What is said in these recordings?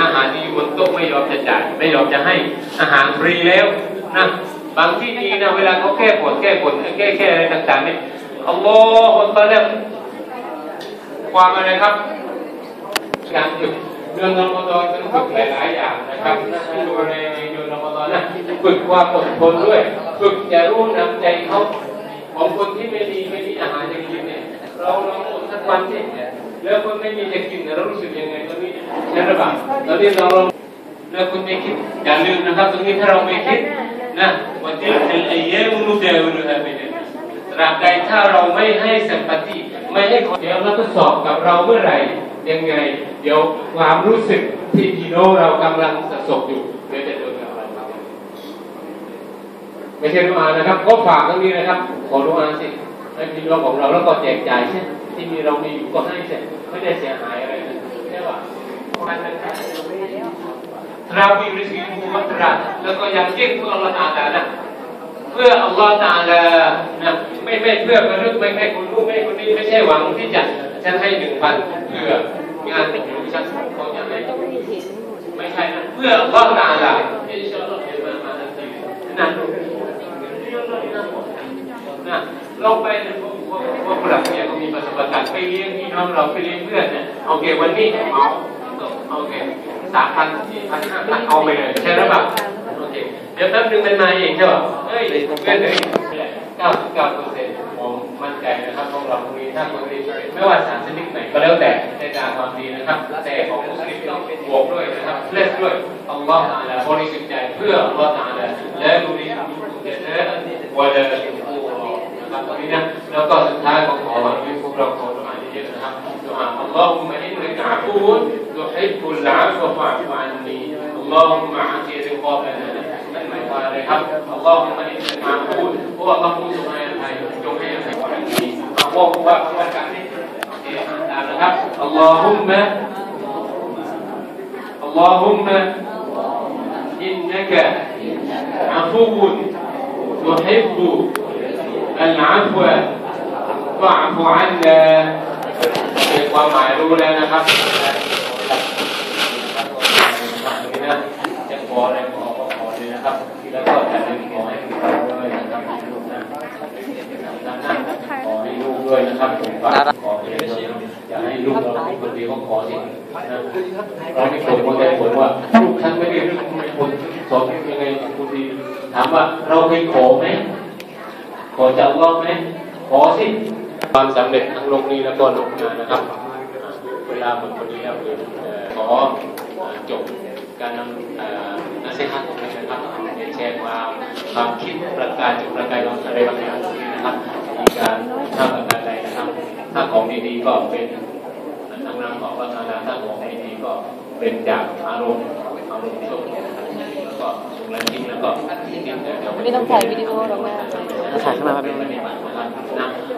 อาหารที่อยู่บนโต๊ะไม่ยอมจะจ่ายไม่ยอมจะให้อาหารฟรีแล้วนะบางที่ดีนะเวลาเขาแก้ปวดแก้ปวดแก้แก้อะไรต่างๆเนี่ยอัลลอฮฺตะลาความอะไรครับการฝึกเรื่องรอมฎอนต้องฝึกหลายๆอย่างนะครับที่ดูในเดือนรอมฎอนนะฝึกความอดทนด้วยฝึกจะรู้น้ำใจเขาของคนที่ไม่ดีไม่มีอาหารจะกินเนี่ยเราเราอดทั้งวันเนี่ แล้วคนไม่มีจะกินเรารู้สึกยังไงตอนนี้ใช่หรือเปล่าตอนนี้เราแล้วคุณไม่คิดอย่าลืมนะครับตรงนี้ถ้าเราไม่คิดนะวันที่เป็นไอ้เยมุนุเดวนุฮะไม่ได้ตราบใดถ้าเราไม่ให้สัมปติไม่ให้คนเดี๋ยวเราทดสอบกับเราเมื่อไหร่ยังไง เดี๋ยวความรู้สึกที่พี่โนเรากำลังสะสมอยู่เดี๋ยวจะโดนกับเราครับไม่ใช่ดูอานะครับ ก็ฝากตรงนี้นะครับ ขอดูอาสิให้พี่น้องของเราแล้วก็แจกจ่ายใช่ ที่มีเรามีอยู่ก็ให้ใช่ไม่ได้เสียหายอะไรเลยใช่ป่ะทราวีริสีมุมัตระแล้วก็ยังเก่งเพื่ออัลลอฮฺตาลานะเพื่ออัลลอฮฺตาลานะไม่ไม่เพื่อมนุษย์ไม่ไม่คนรู้ไม่คนนี้ไม่ใช่หวังที่จะฉันให้หนึ่งพันเพื่องานที่อยู่ฉันเขาจะให้ไม่ใช่นะเพื่ออัลลอฮฺตาลาที่ชอบเห็นมามาทันทีนั่นะลองไป พวกพวกพวกผู้หลักผู้ใหญ่ก็มีประสบการณ์ไปเลี้ยงพี่น้องเราไปเลี้ยงเพื่อนเนี่ยโอเควันนี้เอาโอเคสามพันสี่พันห้าพันเอาไปเลยใช่หรือเปล่าโอเคเดี๋ยวแป๊บนึงมันมาเองใช่ป่ะเฮ้ยเพื่อนเลยเก้าสิบเก้าเปอร์เซ็นต์ผมมั่นใจนะครับพวกเราตรงนี้ถ้าคนนี้ไม่ว่าศาสนิกไหนก็แล้วแต่ในการความดีนะครับ แต่ของมุสลิมต้องบวกด้วยนะครับเล่นด้วยต้อัลลอฮฺและบริสุทธิ์ใจเพื่ออัลลอฮฺและดูดีดูดีและวะลานะครับตรงนี้นะ แล้วก็สุดท้ายก็ขอให้พวกเราขอดุอาเยอะๆนะครับดุอาอัลลอฮุมะอินนักะอาฟูนตุฮิบบุลอาฟวะฟะอันนีอัลลอฮุมะอาติริกอบะนะนั่นหมายความอะไรครับอัลลอฮุมะอินนักะอาฟูนพวกเราผู้ทรงให้อภัยจงให้อภัยอันนีอัลลอฮุมะว่าการนี้โอเคตามนะครับอัลลอฮุมะอัลลอฮุมะอินนักะอาฟูน تحب العفو فاعف عنا มีความหมายรู้แล้วนะครับนี่นะจะขออะไรขอก็ขอเลยนะครับแล้วก็จะดึงขอให้ลูกด้วยนะครับลูกนะขอให้ลูกด้วยนะครับผมฝากขอให้อย่าให้ลูกเราเป็นคนดีก็ขอสินะเราไม่เคยคนใดคนว่าลูกฉันไม่ได้เรื่องไม่คนสอนยังไงคุณดีถามว่าเราเคยขอไหมขอจะอัลลอฮ์ไหมขอสิ ความสำเร็จทั้งโลกนี้แล้วก็โลกหน้านะครับ เวลาหมดพอดีแล้วขอจบการนำนักเสียหัตตรงนี้นะครับแชร์ความความคิดประกาศจุดประกายของอะไรบางอย่างนะครับมีการทำประการใดนะครับ ถ้าของดีๆก็เป็นทางนำของประธานาถ้าของไม่ดีก็เป็นจากอารมณ์อารมณ์โชคแล้วก็สุรทิ้งแล้วก็ทิ้งเดี๋ยวไม่ต้องถ่ายวิดีโอหรอกแม่ถ่ายข้างหน้าครับ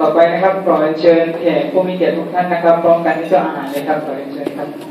ต่อไปนะครับขอเชิญแขกผู้มีเกียรติทุกท่านนะครับพร้อมกันที่จะอาหารเลยครับขอเชิญครับ